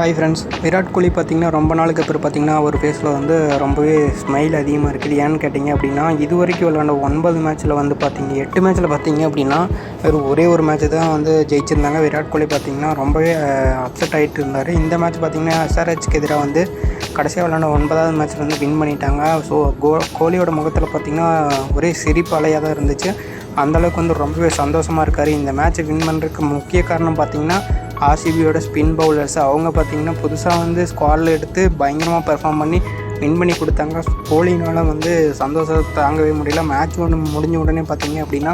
Hi friends Virat Kohli பார்த்திங்கன்னா ரொம்ப நாளுக்கு அப்புறம் பார்த்தீங்கன்னா அவர் ஃபேஸில் வந்து ரொம்பவே ஸ்மைல் அதிகமாக இருக்குது. ஏன்னு கேட்டிங்க அப்படின்னா இது வரைக்கும் விளாண்ட ஒன்பது மேட்ச்சில் வந்து பார்த்திங்க எட்டு மேட்ச்சில் பார்த்திங்க அப்படின்னா வெறும் ஒரே ஒரு மேட்ச் தான் வந்து ஜெயிச்சிருந்தாங்க. விராட் கோலி பார்த்திங்கன்னா ரொம்பவே அப்செட் ஆகிட்டு இருந்தார். இந்த மேட்ச் பார்த்திங்கன்னா எஸ்ஆர்ஹெச்க்கு எதிராக வந்து கடைசியாக விளாண்ட ஒன்பதாவது மேட்ச்சில் வந்து வின் பண்ணிட்டாங்க. ஸோ கோ கோலியோட முகத்தில் பார்த்திங்கன்னா ஒரே சிரிப்பு அலையாக தான் இருந்துச்சு. அந்தளவுக்கு வந்து ரொம்பவே சந்தோஷமாக இருக்கார். இந்த மேட்ச்சை வின் பண்ணுறதுக்கு முக்கிய காரணம் பார்த்தீங்கன்னா ஆர்சிபியோட ஸ்பின் பவுலர்ஸ் அவங்க பார்த்திங்கன்னா புதுசாக வந்து ஸ்குவாடில் எடுத்து பயங்கரமாக பெர்ஃபார்ம் பண்ணி வின் பண்ணி கொடுத்தாங்க. கோலினால் வந்து சந்தோஷத்தை தாங்கவே முடியல. மேட்ச் ஒன்று முடிஞ்ச உடனே பார்த்திங்க அப்படின்னா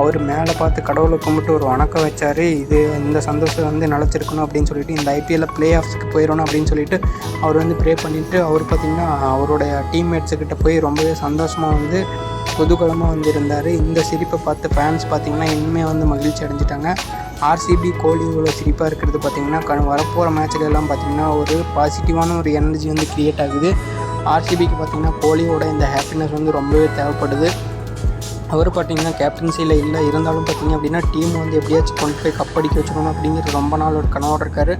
அவர் மேலே பார்த்து கடவுளை கும்பிட்டு ஒரு வணக்கம் வச்சார். இது இந்த சந்தோஷம் வந்து நிலச்சிருக்கணும் அப்படின்னு சொல்லிட்டு இந்த ஐபிஎல்ல ப்ளே ஆஃப்ஸ்க்கு போயிடணும் அப்படின்னு சொல்லிட்டு அவர் வந்து ப்ரே பண்ணிவிட்டு அவர் பார்த்திங்கன்னா அவருடைய டீம்மேட்ஸுக்கிட்ட போய் ரொம்பவே சந்தோஷமாக வந்து குதூகலமாக வந்து இருந்தார். இந்த சிரிப்பை பார்த்து ஃபேன்ஸ் பார்த்திங்கன்னா இன்னுமே வந்து மகிழ்ச்சி அடைஞ்சிட்டாங்க. ஆர்சிபி கோலி இவ்வளோ சிரிப்பாக இருக்கிறது பார்த்திங்கன்னா க வரப்போகிற மேட்ச்ல எல்லாம் பார்த்திங்கன்னா ஒரு பாசிட்டிவான ஒரு எனர்ஜி வந்து க்ரியேட் ஆகுது. ஆர்சிபிக்கு பார்த்திங்கன்னா கோலியோட இந்த ஹாப்பினஸ் வந்து ரொம்பவே தேவைப்படுது. அவர் பார்த்தீங்கன்னா கேப்டன்சியில் இல்லை. இருந்தாலும் பார்த்தீங்க அப்படின்னா டீம் வந்து எப்படியாச்சும் கொண்டு போய் கப் அடிக்க வச்சுக்கணும் அப்படிங்கிறது ரொம்ப நாள் ஒரு கனவோட இருக்கார்.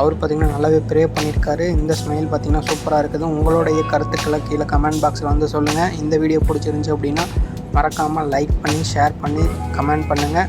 அவர் பார்த்திங்கன்னா நல்லாவே ப்ரே பண்ணியிருக்காரு. இந்த ஸ்மைல் பார்த்திங்கன்னா சூப்பராக இருக்குது. உங்களுடைய கருத்துக்களை கீழே கமெண்ட் பாக்ஸில் வந்து சொல்லுங்கள் இந்த வீடியோ பிடிச்சிருந்துச்சி அப்படின்னா மறக்காமல் லைக் பண்ணி ஷேர் பண்ணி கமெண்ட் பண்ணுங்கள்